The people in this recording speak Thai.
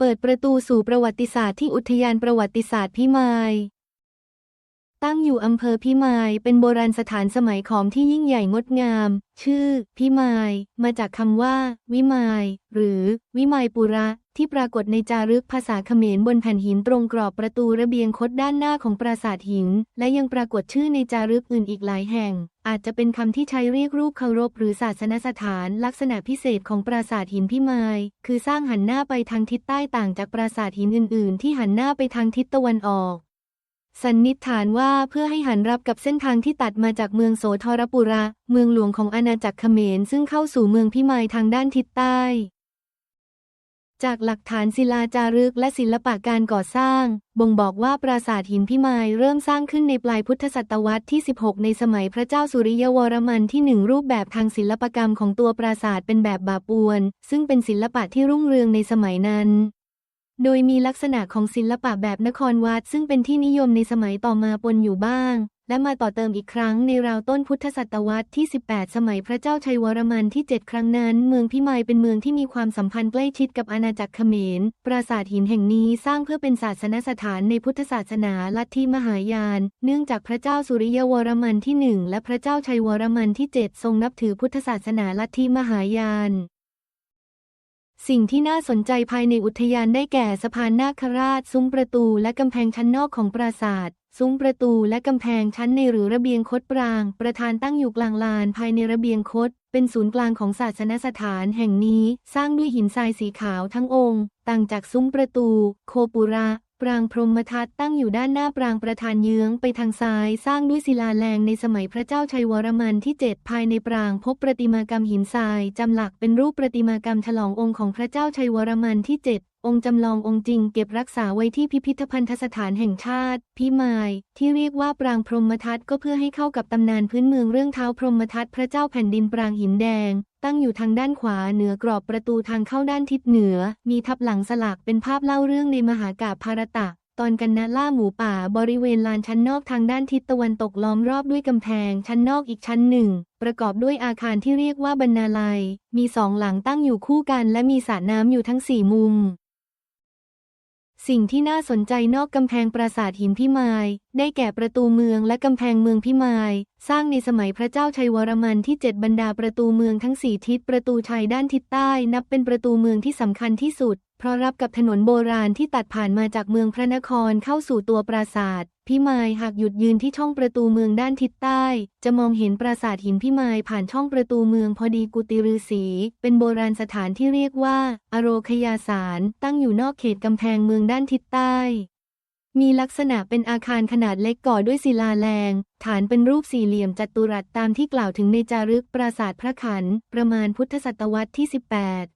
เปิดประตูสู่ประวัติศาสตร์ที่อุทยานประวัติศาสตร์พิมาย ตั้งอยู่อำเภอพิมาย เป็นโบราณสถานสมัยขอมที่ยิ่งใหญ่งดงาม ชื่อ พิมาย มาจากคำว่า วิมาย หรือ วิมายปุระ ที่ปรากฏในจารึกภาษาเขมรบนแผ่นหินตรงกรอบประตูระเบียงคดด้านหน้าของปราสาทหิน และยังปรากฏชื่อในจารึกอื่นอีกหลายแห่ง อาจจะเป็นคำที่ใช้เรียกรูปเคารพหรือศาสนสถานลักษณะพิเศษของปราสาทหินพิมาย คือสร้างหันหน้าไปทางทิศใต้ต่างจากปราสาทหินอื่น ๆ ที่หันหน้าไปทางทิศตะวันออก สันนิษฐานว่าเพื่อให้หันรับกับเส้นทางที่ตัดมาจากเมืองโสธรปุระ เมืองหลวงของอาณาจักรเขมร ซึ่งเข้าสู่เมืองพิมายทางด้านทิศใต้ จากหลักฐานศิลาจารึกและศิลปะการก่อสร้าง บ่งบอกว่าปราสาทหินพิมายเริ่มสร้างขึ้นในปลายพุทธศตวรรษที่ 16 ในสมัยพระเจ้าสุริยวรมันที่หนึ่งรูปแบบทางศิลปกรรมของตัวปราสาทเป็นแบบบาปวน ซึ่งเป็นศิลปะที่รุ่งเรืองในสมัยนั้น โดยมีลักษณะของศิลปะแบบนครวัด ซึ่งเป็นที่นิยมในสมัยต่อมาปนอยู่บ้าง และมาต่อเติมอีกครั้งในราวต้นพุทธศตวรรษที่ 18 สมัยพระเจ้าชัยวรมันที่ 7 ครั้งนั้น เมืองพิมายเป็นเมืองที่มีความสัมพันธ์ใกล้ชิดกับอาณาจักรเขมร ปราสาทหินแห่งนี้สร้างเพื่อเป็นศาสนสถานในพุทธศาสนาลัทธิมหายาน เนื่องจากพระเจ้าสุริยวรมันที่ 1 และพระเจ้าชัยวรมันที่ 7 ทรงนับถือพุทธศาสนาลัทธิมหายาน สิ่งที่น่าสนใจภายในอุทยานได้แก่สะพานนาคราช ซุ้มประตูและกำแพงชั้นนอกของปราสาท ซุ้มประตูและกำแพงชั้นในหรือระเบียงคดปราง ประธานตั้งอยู่กลางลานภายในระเบียงคด เป็นศูนย์กลางของศาสนสถานแห่งนี้ สร้างด้วยหินทรายสีขาวทั้งองค์ ต่างจากซุ้มประตู โคปุระ ปรางพรหมทัตตั้งอยู่ด้านหน้าปรางประธานเยื้องไปทางซ้ายสร้างด้วยศิลาแรงในสมัยพระเจ้าชัยวรมันที่ 7 ภายในปรางพบประติมากรรมหินทรายจำหลักเป็นรูปประติมากรรมฉลององค์ของพระเจ้าชัยวรมันที่ 7 องค์จำลององค์จริงเก็บรักษาไว้ที่พิพิธภัณฑสถานแห่งชาติ พิมาย ที่เรียกว่าปรางพรหมทัตก็เพื่อให้เข้ากับตำนานพื้นเมืองเรื่องเท้าพรหมทัตพระเจ้าแผ่นดินปรางหินแดง ตั้งอยู่ทางด้านขวาเหนือกรอบประตูทางเข้าด้านทิศเหนือ มีทับหลังสลักเป็นภาพเล่าเรื่องในมหากาพภารตะ ตอนกันนะล่าหมูป่าบริเวณลานชั้นนอกทางด้านทิศตะวันตกล้อมรอบด้วยกำแพง ชั้นนอกอีกชั้นหนึ่ง ประกอบด้วยอาคารที่เรียกว่าบรรณาลัย มีสองหลังตั้งอยู่คู่กัน และมีสระน้ำอยู่ทั้งสี่มุมสิ่งที่น่าสนใจนอกกำแพงปราสาทหินพิมาย ได้แก่ประตูเมืองและกำแพงเมืองพิมาย สร้างในสมัยพระเจ้าชัยวรมันที่ 7 บรรดาประตูเมืองทั้งสี่ทิศประตูชัยด้านทิศใต้นับเป็นประตูเมืองที่สำคัญที่สุด เพราะรับกับถนนโบราณที่ตัดผ่านมาจากเมืองพระนครเข้าสู่ตัวปราสาทพิมายหากหยุดยืนที่ช่องประตูเมืองด้านทิศใต้ จะมองเห็นปราสาทหินพิมายผ่านช่องประตูเมืองพอดีกุติฤษีเป็นโบราณสถานที่เรียกว่า อโรคยาสารตั้งอยู่นอกเขตกำแพงเมืองด้านทิศใต้ มีลักษณะเป็นอาคารขนาดเล็กก่อด้วยศิลาแรง ฐานเป็นรูปสี่เหลี่ยมจัตุรัสตามที่กล่าวถึงในจารึกปราสาทพระขัน ประมาณพุทธศตวรรษที่ 18